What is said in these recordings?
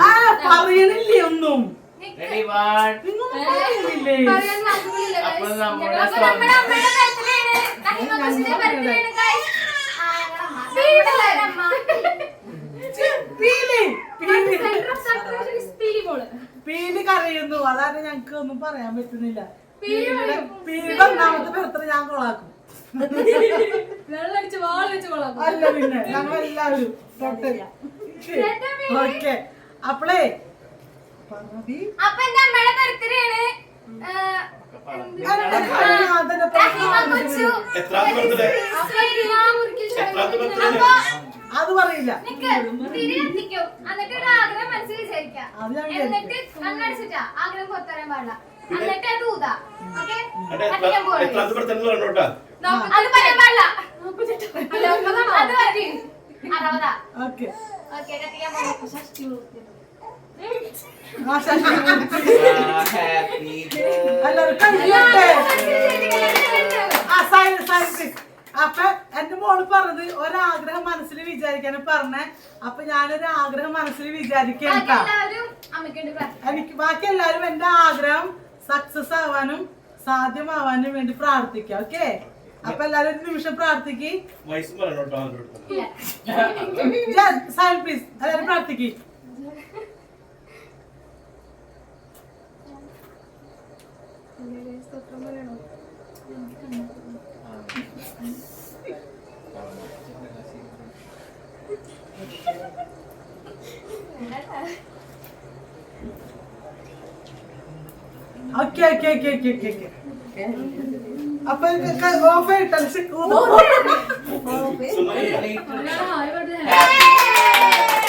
ആ പറയണില്ലേ ഒന്നും. പീലി കരയുന്നു. അതാണ് ഞങ്ങക്ക് ഒന്നും പറയാൻ പറ്റുന്നില്ല. പീലിയുടെ ഒന്നാമത്തെ ബർത്ത്ഡേ ഞാൻ കൊളാക്കും. വെള്ളമടിച്ച് വാളടിച്ച് കൊളാക്കും. അല്ല പിന്നെ ഞങ്ങൾ എല്ലാവരും ഓക്കെ. അപ്പളേ. അപ്പൊ എന്റെ അമ്മയുടെ ബർത്ത്ഡേ ആണ്? അത് പറയില്ല. എന്നിട്ട് ആഗ്രഹം മനസ്സിൽ വിചാരിക്കാം. എന്നിട്ട് കണ്ണടച്ചിട്ടാ. ആഗ്രഹം പുറത്തറിയാൻ പാടില്ല. എന്നിട്ട് അത് ഊതാ. ഓക്കെ? അത് പറയാൻ പാടില്ല. അത് മതി അറുപതാ. ഓക്കെ. അപ്പൊ എന്റെ മോൾ പറഞ്ഞത് ഒരാഗ്രഹം മനസ്സിൽ വിചാരിക്കാനും പറഞ്ഞേ. അപ്പൊ ഞാനൊരു ആഗ്രഹം മനസ്സിൽ വിചാരിക്കാം ബാക്കി കേട്ടാ. എല്ലാവരും അമ്മയ്ക്കുണ്ട് പ്രാർത്ഥന എനിക്ക് ബാക്കി എല്ലാവരും എന്റെ ആഗ്രഹം സക്സസ് ആവാനും സാധ്യമാവാനും വേണ്ടി പ്രാർത്ഥിക്കാം ഓക്കെ? അപ്പൊ എല്ലാവരും ഒരു നിമിഷം പ്രാർത്ഥിക്ക്. വയസ്സും പറയണം കേട്ടോ അവരുടെ അടുത്ത്. ഇല്ല സൈൻ പ്ലീസ് എല്ലാവരും പ്രാർത്ഥിക്ക്. Okay okay okay okay okay okay അപ്പൊ ഓഫ് ആയിട്ടല്ല സുമതി, Happy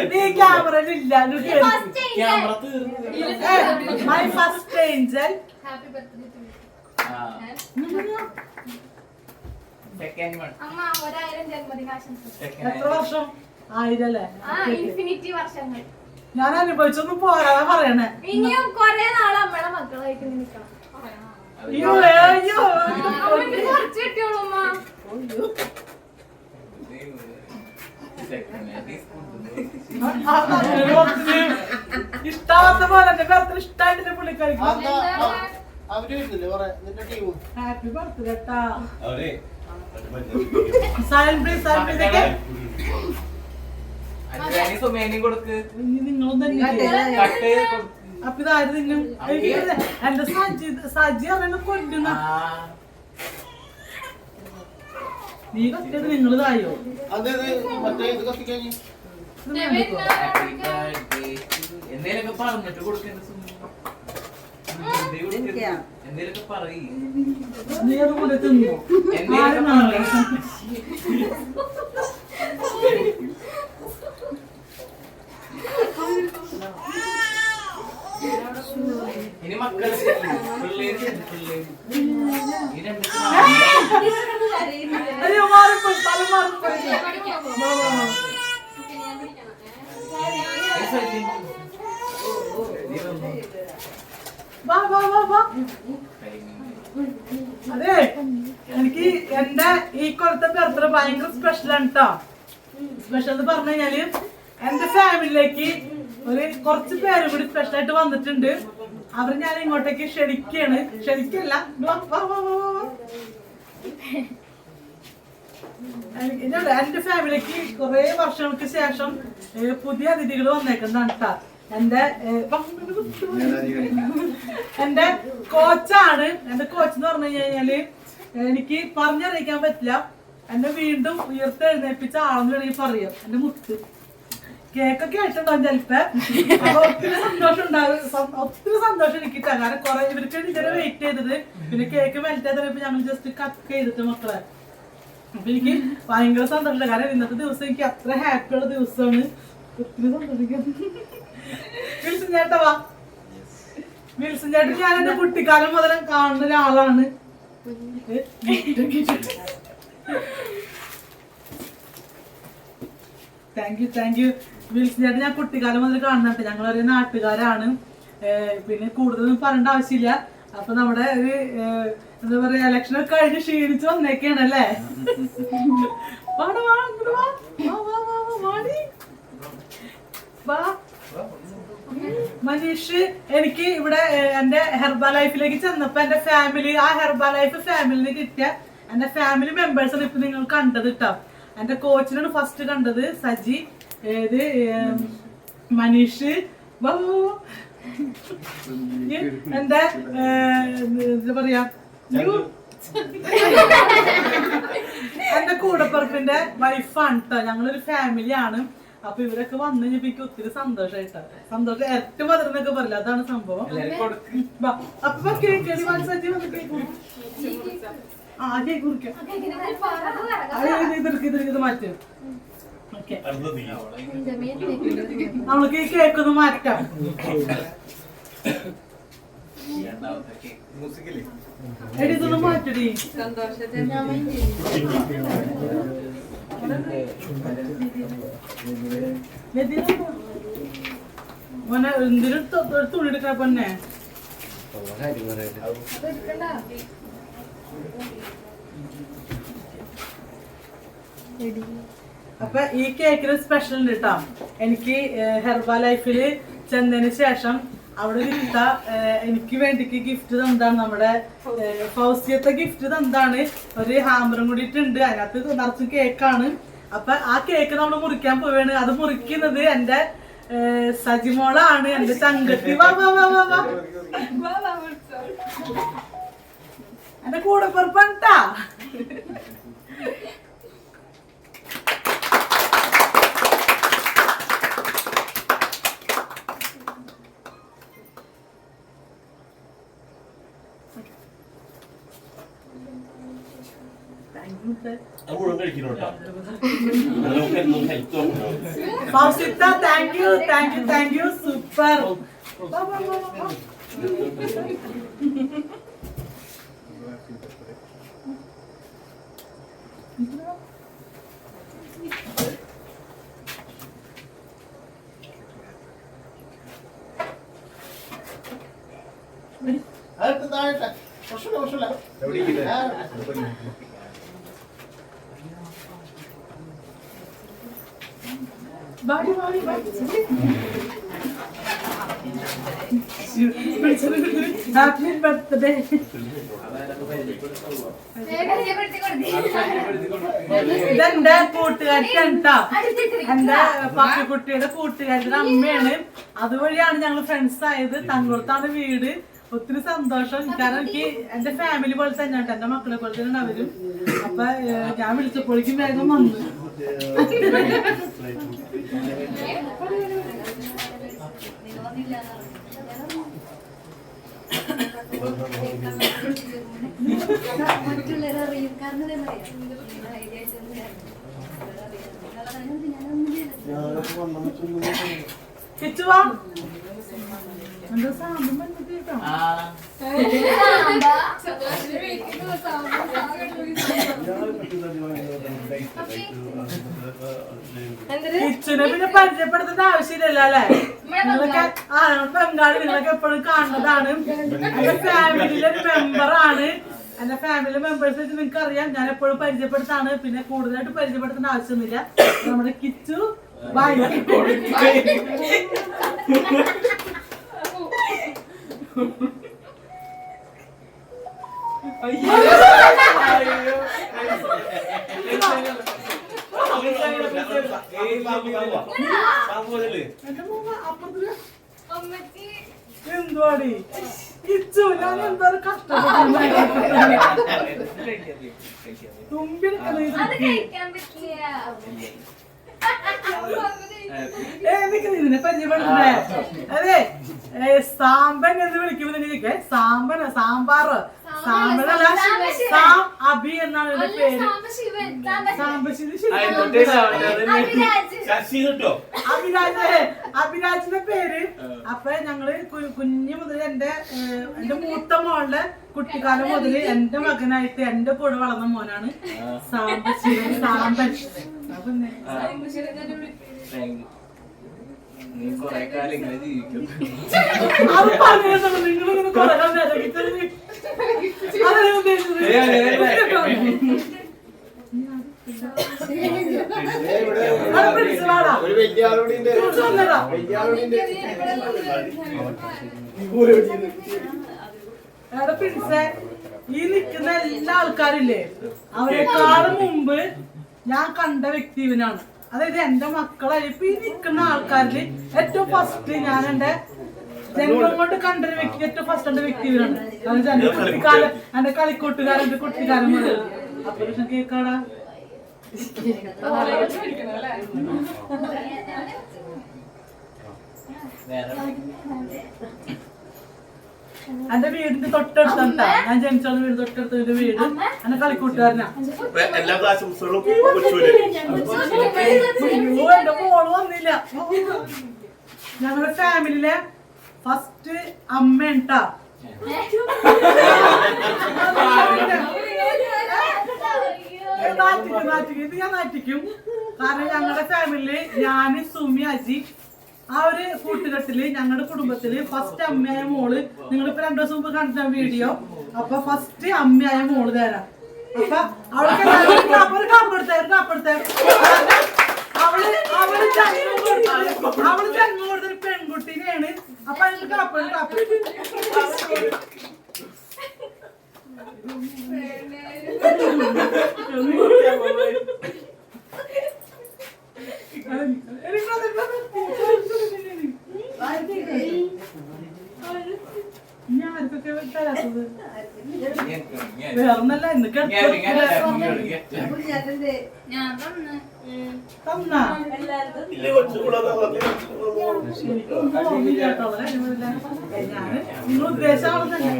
ഇത് my first angel. Second one അമ്മ ഒരായിരം എത്ര വർഷം? ആയിരല്ലേ ഇൻഫിനിറ്റി വർഷങ്ങൾ. ഞാൻ അനുഭവിച്ചൊന്നും പോരാതെ പറയണേ. ഇനിയും കൊറേ നാൾ അമ്മയുടെ മക്കളായിട്ട് നിൽക്കണം അയ്യോ അയ്യോ. കുറച്ച് കിട്ടിയോളൂ ഇഷ്ടാവാത്ത പോലെ എന്റെ ഇഷ്ടായിട്ടില്ല പുള്ളിക്കാരിക്ക് അവർ വരുന്നില്ലേ? കുറെ നിന്റെ ടീമും ഹാപ്പി ബർത്ത്ഡേ കേട്ടാ അവരെ സൈൻ പ്ലീസ് സൈൻ പ്ലീസ് സുമേനിയും കൊടുക്ക്. നിങ്ങളും തന്നെ കട്ട് കൊടുക്ക്. അപ്പൊ ഇതാര് തിന്നും? എനിക്ക് എന്റെ സജി സജി അറിയണ കൊല്ലുന്ന നീ കത്തിയത്. എന്തേലൊക്കെ പറഞ്ഞിട്ട് കൊടുക്കേണ്ട സുമ. എന്തേലൊക്കെ പറയ്. നീ തിന്നു? എന്തേലൊക്കെ പറയ്. ഇനി പിള്ളേര് പിള്ളേര്. ഈ രണ്ട് അതെ എനിക്ക് എന്റെ ഈ കൊല്ലത്തെ ബർത്ത്ഡേ ഭയങ്കര സ്പെഷ്യൽ ആണ് കേട്ടോ സ്പെഷ്യൽ എന്ന് പറഞ്ഞു കഴിഞ്ഞാൽ എന്റെ ഫാമിലിയിലേക്ക് ഒരു കുറച്ച് പേര് ഇവിടെ സ്പെഷ്യൽ ആയിട്ട് വന്നിട്ടുണ്ട്. അവർ ഞാൻ ഇങ്ങോട്ടേക്ക് ക്ഷണിക്കാണ്. ക്ഷണിക്കല്ല. എന്റെ ഫാമിലിക്ക് കുറെ വർഷങ്ങൾക്ക് ശേഷം പുതിയ അതിഥികൾ വന്നേക്കുന്നതാണ് കേട്ടോ എന്റെ എന്റെ കോച്ചാണ്. എന്റെ കോച്ച് എന്ന് പറഞ്ഞു കഴിഞ്ഞാൽ എനിക്ക് പറഞ്ഞറിയിക്കാൻ പറ്റില്ല. എന്നെ വീണ്ടും ഉയർത്തെഴുന്നേൽപ്പിച്ച ആളെന്ന് വേണമെങ്കിൽ പറയാം. എന്റെ മുത്ത്. കേക്കൊക്കെ ആയിട്ടുണ്ടാവും ചിലപ്പോ അപ്പൊ ഒത്തിരി സന്തോഷം ഉണ്ടാകും സം- ഒത്തിരി സന്തോഷം എനിക്ക് കാരണം കുറെ ഇവർക്ക് ഇതുവരെ വെയിറ്റ് ചെയ്തത്. പിന്നെ കേക്ക് മെൽറ്റ് ചെയ്തപ്പോ ഞങ്ങൾ ജസ്റ്റ് കട്ട് ചെയ്തിട്ട് മക്കളെ. അപ്പൊ എനിക്ക് ഭയങ്കര സന്തോഷമുണ്ട്. കാരണം ഇന്നത്തെ ദിവസം എനിക്ക് അത്ര ഹാപ്പിയുള്ള ദിവസമാണ്. ഒത്തിരി സന്തോഷിക്കുന്നു വിൽസൻ ചേട്ടാ വാ. വിൽസൻ ചേട്ടൻ ഞാൻ എന്റെ കുട്ടിക്കാലം മുതൽ കാണുന്ന ഒരാളാണ്. Thank you thank you Wilson ചേട്ടൻ ഞാൻ കുട്ടിക്കാലം മുതൽ കാണുന്നുണ്ട് ഞങ്ങൾ ഒരു നാട്ടുകാരാണ്. പിന്നെ കൂടുതലൊന്നും പറയേണ്ട ആവശ്യമില്ല. അപ്പൊ നമ്മുടെ ഒരു എന്താ പറയാ ഇലക്ഷൻ ഒക്കെ കഴിഞ്ഞ് ക്ഷീണിച്ച് വന്നേക്കാണ് അല്ലേ? മനീഷ് എനിക്ക് ഇവിടെ എന്റെ ഹെർബ ലൈഫിലേക്ക് ചെന്നപ്പോ എന്റെ ഫാമിലി ആ ഹെർബ ലൈഫ് ഫാമിലിന് കിട്ടിയ എന്റെ ഫാമിലി മെമ്പേഴ്സാണ് ഇപ്പൊ നിങ്ങൾ കണ്ടത് കേട്ടോ എന്റെ കോച്ചിനാണ് ഫസ്റ്റ് കണ്ടത് സജി. ഏത് മനീഷ്? ഏഹ്, എന്താ പറയാ? എന്റെ കൂടപ്പറപ്പിന്റെ വൈഫാണ് കേട്ടോ ഞങ്ങളൊരു ഫാമിലിയാണ് അപ്പൊ ഇവരൊക്കെ വന്നു കഴിഞ്ഞപ്പോ എനിക്ക് ഒത്തിരി സന്തോഷായിട്ടോ. സന്തോഷം ഏറ്റവും മധുരം പറയില്ല? അതാണ് സംഭവം. അപ്പൊ കേക്കടി അടി വന്ന് കേക്ക് ആ കേക്ക് കുറിക്കാം. ഇത് മാറ്റും. നമ്മൾക്ക് ഈ കേക്ക് ഒന്ന് മാറ്റാം. ഇതൊന്ന് മാറ്റടി. മോനെ എന്തിനു തുണി എടുക്കാൻ പൊന്നെ? അപ്പൊ ഈ കേക്കിന് സ്പെഷ്യൽ ഉണ്ട് കേട്ടോ എനിക്ക് ഹെർബ ലൈഫിൽ ചെന്നതിന് ശേഷം അവിടെ ഇത്ത എനിക്ക് വേണ്ടിക്ക് ഗിഫ്റ്റ് തന്നതാണ് നമ്മുടെ ഫൗസ്യത്തെ ഗിഫ്റ്റ് തന്നതാണ്. ഒരു ഹാമറും കൂടിയിട്ടുണ്ട്. അതിനകത്ത് നിറച്ചും കേക്കാണ്. അപ്പൊ ആ കേക്ക് നമ്മൾ മുറിക്കാൻ പോവാണ്. അത് മുറിക്കുന്നത് എന്റെ സജിമോളാണ്. എന്റെ ചങ്കത്തി. എന്റെ കൂടെ പുറപ്പെട്ടാ താങ്ക് യു അത് മുഴുവൻ കഴിക്കണോട്ടാ നമുക്ക് എന്നും ഹെൽത്ത് നോക്കണം ഫൗസിത്ത thank you thank you thank you super ഇതെന്റെ കൂട്ടുകാരിക്കാണ് കേട്ടോ എന്റെ പപ്പിക്കുട്ടിയുടെ കൂട്ടുകാരിയുടെ അമ്മയാണ്. അതുവഴിയാണ് ഞങ്ങൾ ഫ്രണ്ട്സ് ആയത്. തങ്ങളത്താണ് വീട്. ഒത്തിരി സന്തോഷം. കാരണം എനിക്ക് എന്റെ ഫാമിലി പോലെ തന്നെ ഉണ്ട്. എന്റെ മക്കളെ പോലെ തന്നെയാണ് അവരും. അപ്പൊ ഞാൻ വിളിച്ചപ്പോഴേക്കും വേഗം വന്നു. മറ്റുള്ളവരെ അറിയും കാരണം ഐഡിയ പിന്നെ പരിചയപ്പെടുത്തേണ്ട ആവശ്യമില്ലല്ലോ അല്ലെ? നിങ്ങളൊക്കെ ആ ഞങ്ങൾ ബംഗാളി നിങ്ങളൊക്കെ എപ്പോഴും കാണുന്നതാണ്. എന്റെ ഫാമിലിയിലെ മെമ്പറാണ് എന്റെ ഫാമിലി മെമ്പേഴ്സ് വെച്ച് നിങ്ങൾക്ക് അറിയാം ഞാൻ എപ്പോഴും പരിചയപ്പെടുത്താണ്. പിന്നെ കൂടുതലായിട്ട് പരിചയപ്പെടുത്തേണ്ട ആവശ്യമൊന്നുമില്ല. നമ്മുടെ കിച്ചു അയ്യോ. എന്തുവാടി? കിച്ചു ഞാൻ എന്താ കഷ്ടപ്പെട്ടു തുമ്പി അതെ. സാമ്പൻ എന്ന് വിളിക്കുമ്പോ നിനക്ക് സാമ്പൻ സാമ്പാർ. സാമ്പനല്ല സാം അഭി എന്നാണ് എന്റെ പേര്. അഭിരാജ്. അഭിരാജിന്റെ പേര്. അപ്പൊ ഞങ്ങൾ കുഞ്ഞു മുതൽ എന്റെ എന്റെ മൂത്ത മോളുടെ കുട്ടിക്കാലം മുതൽ എന്റെ മകനായിട്ട് എന്റെ കൂടെ വളർന്ന മോനാണ് സാമ്പശിവൻ സാമ്പൻ. നീ കൊറേ കാലം ഇങ്ങനെ ജീവിക്കും ഒരു വലിയ ആളോട് വലിയ ആളോട് പ്രിൻസേ ഈ നിൽക്കുന്ന എല്ലാ ആൾക്കാരില്ലേ അവരെക്കാളും മുമ്പ് ഞാൻ കണ്ട വ്യക്തി ഇവനാണ്. അതായത് എന്റെ മക്കളായി. ഇപ്പൊ ഈ നിൽക്കുന്ന ആൾക്കാരിൽ ഏറ്റവും ഫസ്റ്റ് ഞാൻ എന്റെ ജന്മം കൊണ്ട് കണ്ടൊരു വ്യക്തി ഏറ്റവും ഫസ്റ്റ് എന്റെ വ്യക്തി ഇവനാണ്. വെച്ചാ എന്റെ കുട്ടിക്കാലം എന്റെ കളിക്കൂട്ടുകാരൻ എന്റെ കുട്ടിക്കാലം മുതൽ. അപ്പൊ കേക്കാടാ വേറെ എന്റെ വീടിന്റെ തൊട്ടടുത്താ ഞാൻ ജനിച്ചോളൂ വീട് തൊട്ടടുത്ത ഒരു വീട്. എന്റെ കളിക്കൂട്ടുകാരനാ. എല്ലാ ക്ലാസ്സും എന്റെ മോൾ വന്നില്ല. ഞങ്ങളുടെ ഫാമിലിയിലെ ഫസ്റ്റ് അമ്മ നാറ്റിക്കും ഇത് ഞാൻ നാറ്റിക്കും. കാരണം ഞങ്ങളുടെ ഫാമിലിയിൽ ഞാൻ സുമി അജി ആ ഒരു കൂട്ടുകെട്ടിൽ ഞങ്ങളുടെ കുടുംബത്തിൽ ഫസ്റ്റ് അമ്മയായ മോൾ നിങ്ങളിപ്പോ രണ്ടു ദിവസം മുമ്പ് കണ്ട വീഡിയോ അപ്പൊ ഫസ്റ്റ് അമ്മയായ മോൾ തരാം. അപ്പൊ അവൾക്ക് എല്ലാവരും clap- ഒരു കാപ്പെടുത്തേ അവൾ അവൾ ജന്മം കൊടുത്തത് അവൾ ജന്മം കൊടുത്തൊരു പെൺകുട്ടീനെയാണ്. അപ്പൊ അതിൽ കാപ്പ കാപ്പ വേറൊന്നല്ല ഇന്ന് ഞാൻ തന്ന് തന്നാ ഇല്ലേ കൊച്ചുകൂടാതെ ഞാൻ നിങ്ങൾ ഉദ്ദേശമാണെന്നല്ലേ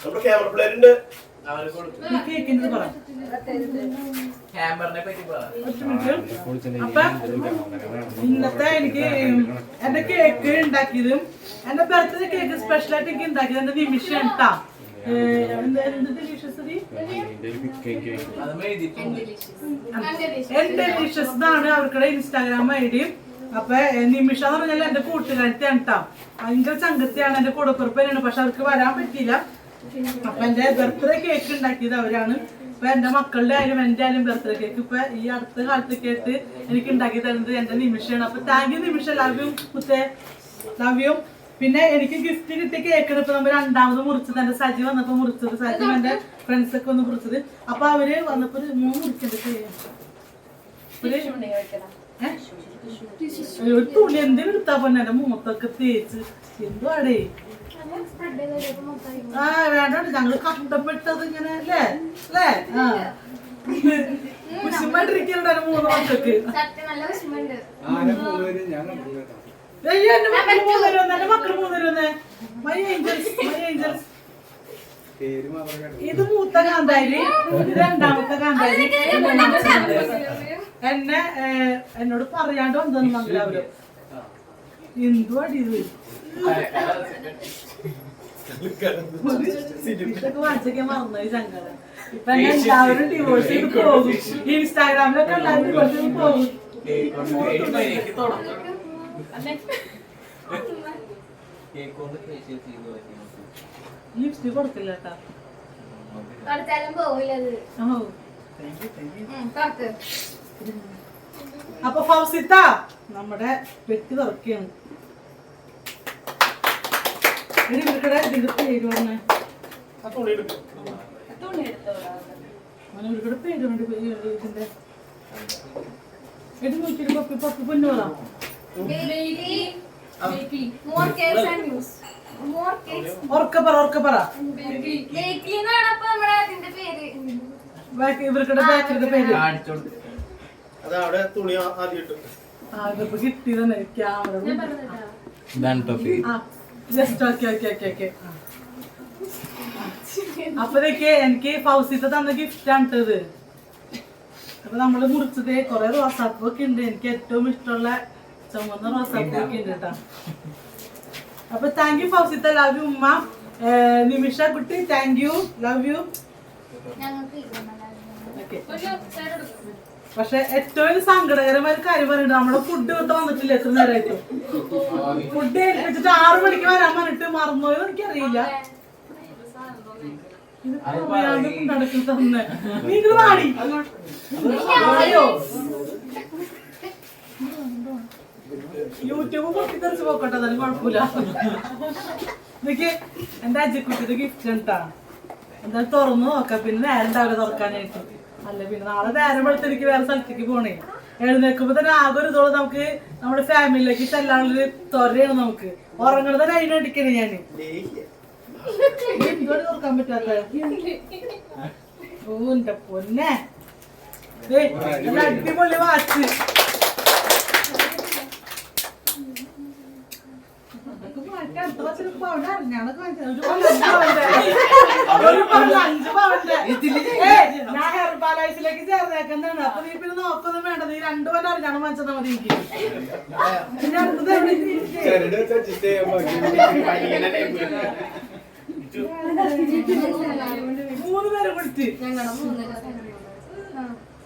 നമ്മുടെ ക്യാമറ പ്ലെയർ ഇന്നത്തെ എനിക്ക് എന്റെ കേക്ക് ഉണ്ടാക്കിയതും എന്റെ ബർത്ത്ഡേ കേക്ക് സ്പെഷ്യൽ ആയിട്ട് എനിക്ക് ഉണ്ടാക്കിയത് എന്റെ നിമിഷം ഡിലീഷ്യസ് ആണ് അവർക്കുടെ ഇൻസ്റ്റാഗ്രാം ഐ ഡിയും അപ്പൊ നിമിഷ എന്ന് പറഞ്ഞാൽ എന്റെ കൂട്ടുകാരത്തെയാണ് കേട്ടോ ഭയങ്കര ചങ്കത്തിയാണ് എന്റെ കൂടപ്പുറപ്പനാണ് പക്ഷെ അവർക്ക് വരാൻ പറ്റിയില്ല. അപ്പൊ എന്റെ ബർത്ത്ഡേ കേക്ക് ഉണ്ടാക്കിയത് അവരാണ്. ഇപ്പൊ എന്റെ മക്കളുടെ ആയാലും എന്റെ ആയാലും ബർത്ത്ഡേ കേക്ക് ഇപ്പൊ ഈ അടുത്ത കാലത്തൊക്കെ ആയിട്ട് എനിക്ക് ഉണ്ടാക്കി തരുന്നത് എന്റെ നിമിഷമാണ് അപ്പൊ thank you Nimisha. Love you കുത്തേ. Love you പിന്നെ എനിക്ക് ഗിഫ്റ്റ് കിട്ടിയ കേക്കാണ് ഇപ്പൊ നമ്മൾ രണ്ടാമത് മുറിച്ചത്. എന്റെ സജി വന്നപ്പോ മുറിച്ചത്. സജി എന്റെ ഫ്രണ്ട്സ് ഒക്കെ ഒന്ന് മുറിച്ചത്. അപ്പൊ അവർ വന്നപ്പോ മൂന്ന് മുറിച്ചത് ഒരു തുള്ളി എന്തിനും എടുത്താ പോന്നെ? എന്റെ മൂത്തൊക്കെ തേച്ച്. എന്തുവാടേ? ആ വേണ്ട ഞങ്ങൾ കഷ്ടപ്പെട്ടത് ഇങ്ങനെ അല്ലേ? അല്ലേ? ആ. കുശുമായിട്ടിരിക്കലുണ്ട് മൂന്ന് മക്കൾക്ക്. സത്യം നല്ല വിഷമമുണ്ട് അയ്യോ എന്റെ മക്കൾ മൂന്നര വന്നേ എന്റെ മക്കൾ മൂന്നര വന്നേ. My angels my angels. ഇത് മൂത്ത കാന്താരി ഇത് രണ്ടാമത്തെ കാന്താരി. എന്നെ എന്നോട് പറയാണ്ട് വന്നു മംഗലാപുരം. എന്തുവാടി ഇത്? ഇതൊക്കെ വായിച്ചൊക്കെ മറന്നു സങ്കടം ഇപ്പൊ എല്ലാവരും ഡിവോഴ്സ് ചെയ്ത് പോകും. ഇൻസ്റ്റാഗ്രാമിലൊക്കെ എല്ലാവരും ഡിവോഴ്സ് ചെയ്ത് പോകും. ലിപ്സ്റ്റിക് കൊടുക്കില്ല കേട്ടാ. തുറക്ക് അപ്പൊ ഫൗസിത്ത നമ്മുടെ വ്യക്തി തുറക്കുകയാണ് എടി ഇവർക്കിടെ അവന് ഇവർക്കിടെ പേര് വേണ്ടി ഇതിന്റെ. എടി പപ്പി പപ്പി പേര്. ഇവർക്കിടെ അത് അവിടെ തുണി ആദ്യം ഇട്ടു ആ ഇതിപ്പോ കിട്ടിയതന്നെ. ക്യാമറ. ഇതാണ് ടോപ്പി ആ just okay okay okay okay അപ്പതൊക്കെ എനിക്ക് ഫൗസിത്തെ തന്ന ഗിഫ്റ്റ് ആണ് ഇത്. അപ്പൊ നമ്മൾ മുറിച്ചത് കൊറേ റോസാപ്പ് ഒക്കെ ഉണ്ട്. എനിക്ക് ഏറ്റവും ഇഷ്ടമുള്ള ചുമന്ന റോസാപ്പ് ഒക്കെ ഉണ്ട് കേട്ടോ അപ്പൊ താങ്ക് യു ഫൗസിത്ത. ലവ് യു ഉമ്മ. നിമിഷ കുട്ടി thank you love you okay പക്ഷെ ഏറ്റവും സങ്കടകരമായ കാര്യം പറയുന്നത് നമ്മുടെ ഫുഡ് കിട്ടാൻ വന്നിട്ടില്ല എത്ര നേരമായിട്ടും ഫുഡ് ഏൽപ്പിച്ചിട്ട് ആറു മണിക്ക് വരാൻ പറഞ്ഞിട്ട് മറന്നോ എനിക്കറിയില്ല. യൂട്യൂബ് പൊട്ടി നടക്കി തന്നെ. യൂട്യൂബ് പൊട്ടിത്തെറിച്ച് പോക്കട്ടെ എന്നാലും കുഴപ്പമില്ല. എനിക്ക് എന്റെ അജിക്കുട്ടിയുടെ ഗിഫ്റ്റ് ഉണ്ടാ എന്തായാലും തുറന്നു നോക്കാം. പിന്നെ നേരം ഉണ്ടാവില്ല തുറക്കാനായിട്ട്. അല്ല? പിന്നെ നാളെ നേരം വെളുത്ത് എനിക്ക് വേറെ സ്ഥലത്തേക്ക് പോണേ. എഴുന്നേൽക്കുമ്പോ തന്നെ ആകെ ഒരു ഇതോളം നമുക്ക് നമ്മുടെ ഫാമിലിയിലേക്ക് ചെല്ലാനുള്ളൊരു ത്വരയാണ് നമുക്ക്. ഉറങ്ങണത് തന്നെ അതിനെ അടിക്കണേ ഞാൻ. നീ എന്തുകൊണ്ട് തുറക്കാൻ പറ്റാത്ത? ഓ എന്റെ പൊന്നെ. അടിപൊളി വാച്ച് ഞാൻ ഹെർബാലൈസിലേക്ക് ചേർന്നേക്കുന്നതാണ് അപ്പൊ നീ പിന്നെ നോക്കൊന്നും വേണ്ട നീ രണ്ടു കൊല്ലം അറിഞ്ഞാണ് മനസ്സിലാ മതി എനിക്ക് പിന്നെ അടുത്തത് എവിടെ ഇരിക്കെ?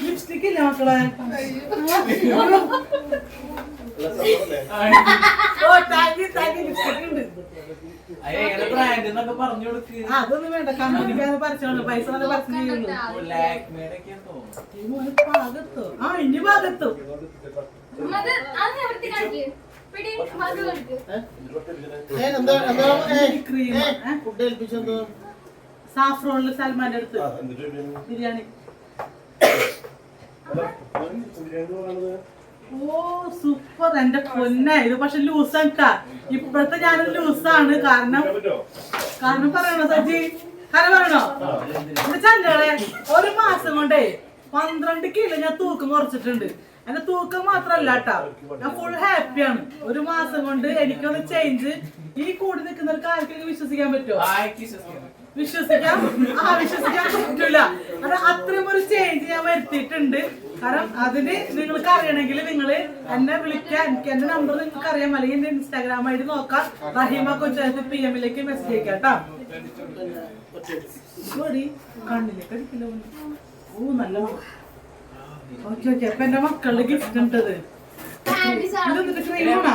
ലിപ്സ്റ്റിക് ഇല്ല മക്കളെ അതൊന്നും വേണ്ട പൈസ ആ ഇനി സാഫ്രോണിൽ സൽമാന്റെ അടുത്ത് ബിരിയാണി ഓ സൂപ്പർ എന്റെ പൊന്നെ ഇത് പക്ഷെ ട്ടാ. ഇപ്പോഴത്തെ ഞാനൊരു ലൂസാണ് കാരണം കാരണം പറയണോ സജി? കാരണം പറയണോ? ചങ്കളെ ഒരു മാസം കൊണ്ടേ പന്ത്രണ്ട് കിലോ ഞാൻ തൂക്കം കുറച്ചിട്ടുണ്ട്. എന്റെ തൂക്കം മാത്രല്ല കേട്ടാ ഞാൻ ഫുൾ ഹാപ്പിയാണ് ഒരു മാസം കൊണ്ട് എനിക്കൊന്ന് ചേഞ്ച് ഈ കൂടി നിൽക്കുന്നവർക്ക് ആർക്കെങ്കിലും വിശ്വസിക്കാൻ പറ്റുമോ വിശ്വസിക്കാം. ആ വിശ്വസിക്കാൻ പറ്റൂല. അത് അത്രയും ഒരു ചേഞ്ച് ഞാൻ വരുത്തിയിട്ടുണ്ട്. കാരണം അതിന് നിങ്ങൾക്ക് അറിയണമെങ്കിൽ നിങ്ങൾ എന്നെ വിളിക്കാൻ എനിക്ക് എന്റെ നമ്പർ നിങ്ങൾക്ക് അറിയാം അല്ലെങ്കിൽ എന്റെ ഇൻസ്റ്റാഗ്രാം ഐ ഡി നോക്കാം. റഹീമ കൊച്ചു പി എമ്മിലേക്ക് മെസ്സേജ് അയക്കാം കേട്ടോ. സോറി കണ്ണിലേക്ക് അടിക്കില്ല ഓ നല്ല ഓക്കെ ഓക്കെ. അപ്പൊ എന്റെ മക്കളുടെ ഗിഫ്റ്റ് ഉണ്ടത്. ഇത് ക്രീമാണോ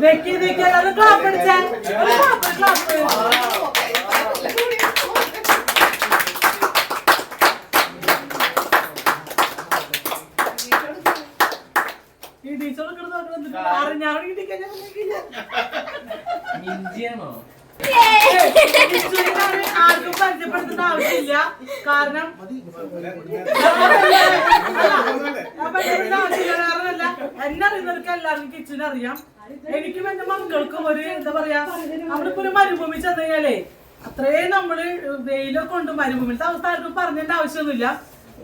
വെക്കി മിഞ്ചിയാണോ ആർക്കും പരിചയപ്പെടുത്തേണ്ട കാരണം ഞാൻ പരിചയപ്പെടുത്തേണ്ട ആവശ്യമില്ല. കാരണമല്ല എന്നെ അറിയുന്നവർക്ക് എല്ലാവർക്കും അറിയാം. എനിക്കും എന്റെ മക്കൾക്കും ഒരു എന്താ പറയാ നമ്മളിപ്പോ ഒരു മരുഭൂമി ചെന്ന് കഴിഞ്ഞാലേ അത്രയും നമ്മൾ വെയിലൊക്കെ ഉണ്ട് മരുഭൂമിയിലത്തെ അവസ്ഥ ആർക്കും പറഞ്ഞതിന്റെ ആവശ്യമൊന്നുമില്ല.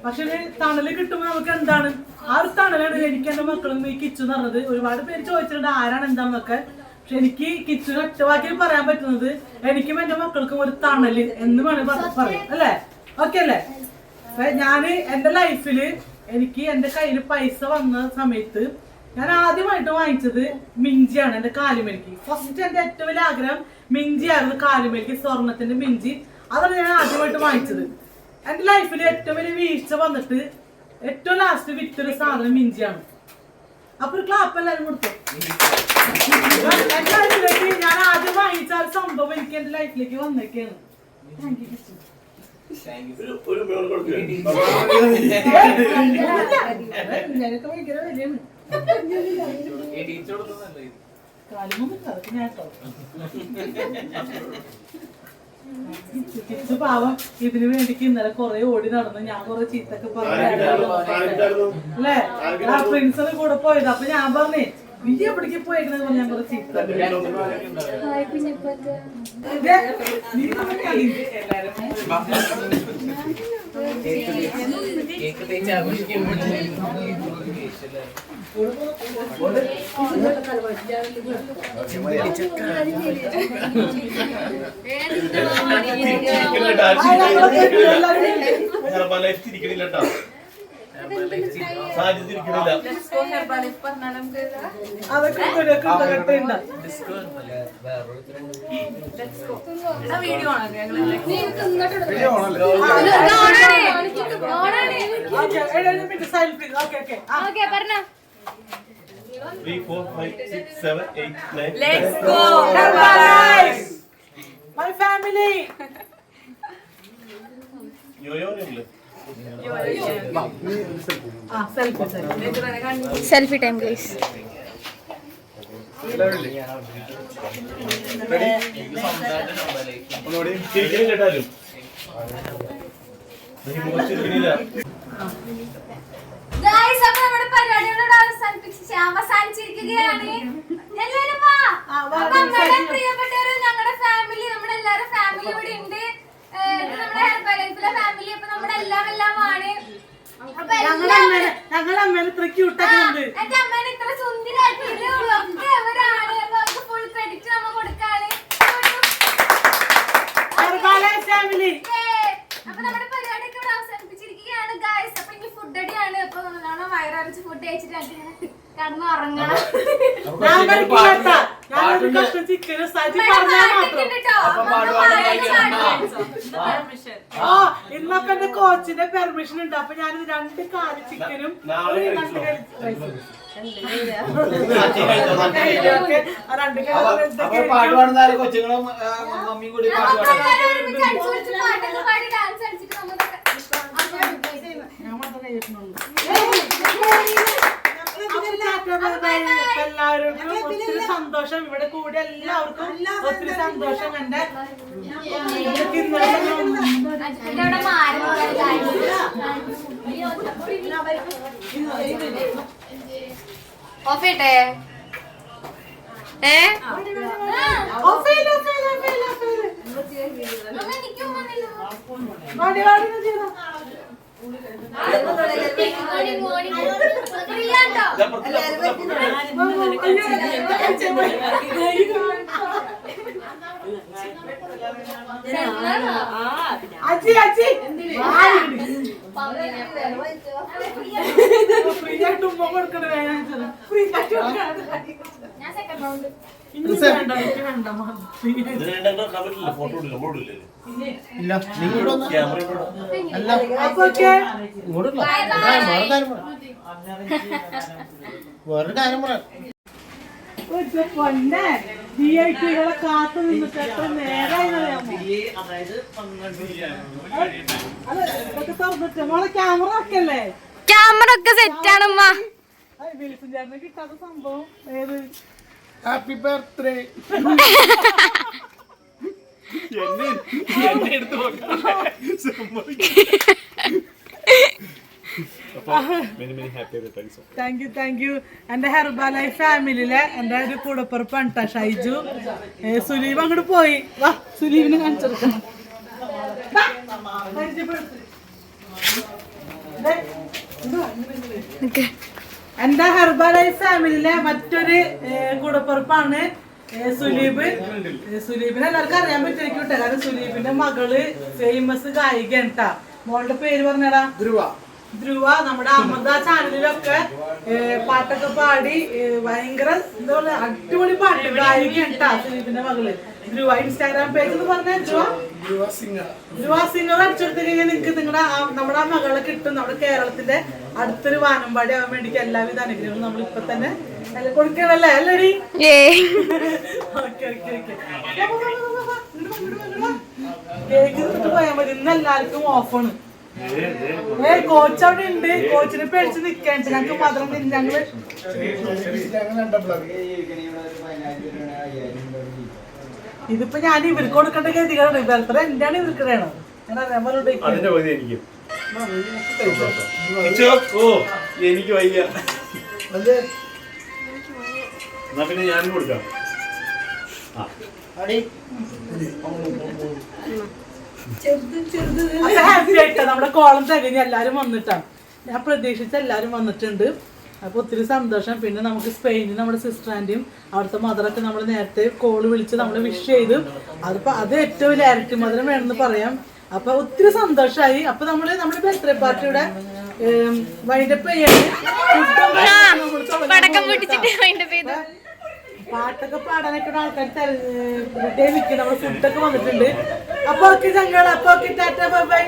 പക്ഷെ തണൽ കിട്ടുമ്പോ നമുക്ക് എന്താണ്? ആ ഒരു തണലാണ് എനിക്ക് എന്റെ മക്കളും ഈ കിച്ചു എന്ന് പറഞ്ഞത്. ഒരുപാട് പേര് ചോദിച്ചിട്ടുണ്ട് ആരാണ് എന്താണെന്നൊക്കെ. പക്ഷെ എനിക്ക് കിച്ചൺ ഒറ്റവാക്കിൽ പറയാൻ പറ്റുന്നത് എനിക്കും എന്റെ മക്കൾക്കും ഒരു തണൽ എന്ന് വേണമെങ്കിൽ പറയാം അല്ലേ? ഓക്കെ അല്ലേ? ഞാൻ എന്റെ ലൈഫിൽ എനിക്ക് എന്റെ കയ്യിൽ പൈസ വന്ന സമയത്ത് ഞാൻ ആദ്യമായിട്ട് വാങ്ങിച്ചത് മിഞ്ചിയാണ് എന്റെ കാലുമേലേക്ക് ഫസ്റ്റ് എന്റെ ഏറ്റവും വലിയ ആഗ്രഹം മിഞ്ചിയായിരുന്നു കാലുമേലേക്ക് സ്വർണത്തിന്റെ മിഞ്ചി. അതാണ് ഞാൻ ആദ്യമായിട്ട് വാങ്ങിച്ചത്. എന്റെ ലൈഫിൽ ഏറ്റവും വലിയ വീഴ്ച വന്നിട്ട് ഏറ്റവും ലാസ്റ്റ് വിറ്റൊരു സാധനം മിഞ്ചിയാണ്. അപ്പൊ ഒരു ക്ലാപ്പ് എല്ലാരും കൊടുത്തു? ഞാൻ ആദ്യം വാങ്ങിച്ച സംഭവം എനിക്ക് എന്റെ ലൈഫിലേക്ക് വന്നേക്കാണ്. താങ്ക് യു ഞാനൊക്കെ ഭയങ്കര വിലയാണ്. കിച്ചു പാവം ഇതിനു വേണ്ടിക്ക് ഇന്നലെ കൊറേ ഓടി നടന്നു ഞാൻ കൊറേ ചീത്തൊക്കെ പറഞ്ഞു അല്ലേ? ആ പ്രിൻസിന് കൂടെ പോയത്. അപ്പൊ ഞാൻ പറഞ്ഞേ ഞാൻ കൊറേ ചീത്ത ഹായ് കുഞ്ഞപ്പറ്റ ഇതേ, നീ പറഞ്ഞ കളി. കേക്ക് തേച്ച് ആഘോഷിക്കുമ്പോൾ ആ, ഞങ്ങളൊക്കെ എല്ലാവരും ലൈഫ് തിരിക്കണില്ല കേട്ടോ. Let's go. Herbalife! My family! Selfie selfie time guys അവസാനിച്ചിരിക്കുകയാണ് എല്ലാവരും കേട്ടാലും ഞങ്ങളുടെ അമ്മേനെ ഇത്ര ക്യൂട്ടൊക്കെ ഉണ്ട് എന്റെ അമ്മേനെ ഇത്ര സുന്ദരാക്കിയത് നമുക്ക് ഫുൾ ക്രെഡിറ്റ് നമ്മ കൊടുക്കാണ് ഫാമിലി! അപ്പൊ നമ്മുടെ പരിപാടിയൊക്കെ ഇവിടെ അവസാനിപ്പിച്ചിരിക്കുകയാണ് ഗായ്സ് അപ്പൊ ഇനി ഫുഡ് അടിയാണ് അപ്പൊ നല്ലോണം വയററിച്ച് ഫുഡ് കഴിച്ചിട്ട് കടന്നു ഉറങ്ങണം. ഞാനൊരു കഷ്ണം ചിക്കന് സജി പറഞ്ഞാൽ മാത്രം. ആ. ഇന്നൊക്കെ എന്റെ കോച്ചിന്റെ പെർമിഷൻ ഉണ്ട്. അപ്പൊ ഞാൻ രണ്ട് കാൽ ചിക്കനും ഒരു രണ്ട്. കാലി ആ രണ്ട് കാലി അപ്പൊ പാട്ട് പാടുന്നാൽ കൊച്ചുങ്ങളും ആ, മമ്മിയും കൂടി പാട്ട് പാടാം ഞാൻ മാത്രമേ കഴിച്ചിട്ടുള്ളൂ. എല്ലാവർക്കും ഒത്തിരി സന്തോഷം. ഇവിടെ കൂടി എല്ലാവർക്കും ഒത്തിരി സന്തോഷം എന്റെ ഓഫ് ചെയ്യട്ടെ? ഏ? ഓഫ് ചെയ്ത്, ഓഫ് ചെയ്ത്, ഓഫ് ചെയ്ത്, ഓഫ് ചെയ്ത്. അജി അജി ഫ്രീ ആയിട്ട് ഉമ്മ കൊടുക്കണ ഫ്രീ ആയിട്ട് ഞാൻ സെക്കൻഡ് റൗണ്ട് ക്യാമറ കാര്യം പറയാം വേറൊരു കാര്യം പറയാം ഒരു പൊന്നെ. വി ഐ പികളെ കാത്തു നിന്നിട്ട് എത്ര നേരമായി അറിയാമോ അല്ല മോളെ ക്യാമറ ക്യാമറ ഒക്കെ സെറ്റ് ആണമ്മ വിളിച്ചും ചേട്ടന് കിട്ടാത്ത സംഭവം. ഏത്? ഹാപ്പി ബർത്ത്ഡേ എന്നെ എന്നെ എടുത്ത് താങ്ക് യു താങ്ക് യു എന്റെ ഫാമിലിയിലെ എന്റെ ഒരു കൂടപ്പുറപ്പാണ് ഷൈജു. സുലീബ് സുലീവ് അങ്ങോട്ട് പോയി. വാ സുലീവിനെ കാണിച്ചെടുക്കണം പരിചയപ്പെടുത്ത്. ദേ, ഹെർബലൈസ് ഫാമിലിയിലെ മറ്റൊരു കൂടപ്പുറപ്പാണ് സുലീബ്. സുലീബിനെ എല്ലാവർക്കും അറിയാൻ പറ്റുമായിരിക്കും കേട്ടോ കാരണം സുലീബിന്റെ മകൾ ഫേമസ് ഗായികയാണ് കേട്ടാ മോളുടെ പേര് പറഞ്ഞടാ. ധ്രുവ. ധ്രുവ നമ്മുടെ അമൃത ചാനലിലൊക്കെ പാട്ടൊക്കെ പാടി ഭയങ്കര എന്താ പറയുക അടിപൊളി പാട്ട് ഗായിക കേട്ടാ സുലീപിന്റെ മകൾ. ധ്രുവ ഇൻസ്റ്റാഗ്രാം പേജ് എന്ന് പറഞ്ഞ ധ്രുവ. ധ്രുവ സിംഗർ അടിച്ചെടുത്ത് കഴിഞ്ഞാൽ നിങ്ങൾക്ക് നിങ്ങളുടെ നമ്മുടെ ആ മകളെ കിട്ടും നമ്മുടെ കേരളത്തിന്റെ അടുത്തൊരു വാനമ്പാടി ആവാൻ വേണ്ടിട്ട് എല്ലാവിധ അനുഗ്രഹങ്ങളും നമ്മൾ ഇപ്പൊ തന്നെ അല്ല കൊടുക്കണല്ലേ? അല്ലടി? Okay okay okay. കേക്ക് തിന്നിട്ട് പോയാൽ മതി. ഇന്ന് എല്ലാവർക്കും ഓഫാണ്. ഏ കോച്ച് അവിടെ ഉണ്ട്. കോച്ചിനെ പേടിച്ച് നിക്കാണ്ട് ഞങ്ങൾക്ക് മധുരം ഞങ്ങൾ ഇതിപ്പോ ഞാൻ ഇവർക്ക് കൊടുക്കട്ടെ കരുതിയാണ് ബർത്ത്ഡേ എന്റെയാണ് ഇവർക്ക് ഞാൻ അറിയാൻ അതിന്റെ പകുതി എനിക്ക്. ഓ എനിക്ക് വയ്യ. എന്നാ പിന്നെ ഞാനും കൊടുക്കാം. നമ്മുടെ കോളം തികഞ്ഞ് എല്ലാരും വന്നിട്ടാണ്. ഞാൻ പ്രതീക്ഷിച്ച എല്ലാരും വന്നിട്ടുണ്ട്. അപ്പൊ ഒത്തിരി സന്തോഷം. പിന്നെ നമുക്ക് സ്പെയിനിൽ നമ്മുടെ സിസ്റ്റർ ആന്റിയും അവിടുത്തെ മദറൊക്കെ നമ്മൾ നേരത്തെ കോൾ വിളിച്ച് നമ്മൾ വിഷ് ചെയ്തു. അതിപ്പോ അത് ഏറ്റവും വലിയ ഇരട്ടി മധുരം വേണമെന്ന് പറയാം. അപ്പൊ ഒത്തിരി സന്തോഷമായി അപ്പൊ നമ്മൾ നമ്മുടെ ബർത്ത്ഡേ പാർട്ടിയുടെ വൈൻഡപ്പ് ചെയ്യാണ്. പാട്ടൊക്കെ പാടാനൊക്കെ ആൾക്കാർ നിൽക്കും നമ്മുടെ ഫുഡൊക്കെ വന്നിട്ടുണ്ട്. അപ്പൊ ഓക്കെ ചങ്കള. അപ്പൊ ഓക്കെ ടാറ്റ ബൈ